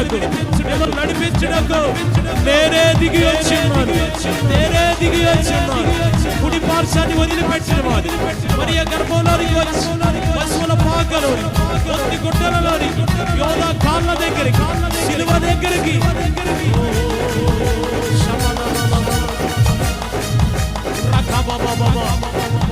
విడిపించుటకు మిమ్మల్ని నడిపించుటకు నేనే దిగి వచ్చిన్నాను. నేనే దిగి వచ్చిన్నాను. కుడి పార్శాన్ని వదిలిపెట్టిన వాడు. మరి గర్భంలోనికి వచ్చి పశువుల పాకలోని కొద్ది గుడ్డలలోని యోధ కాళ్ళ దగ్గరికి సిలువ దగ్గరికి. రకబాబాబాబా. మీరు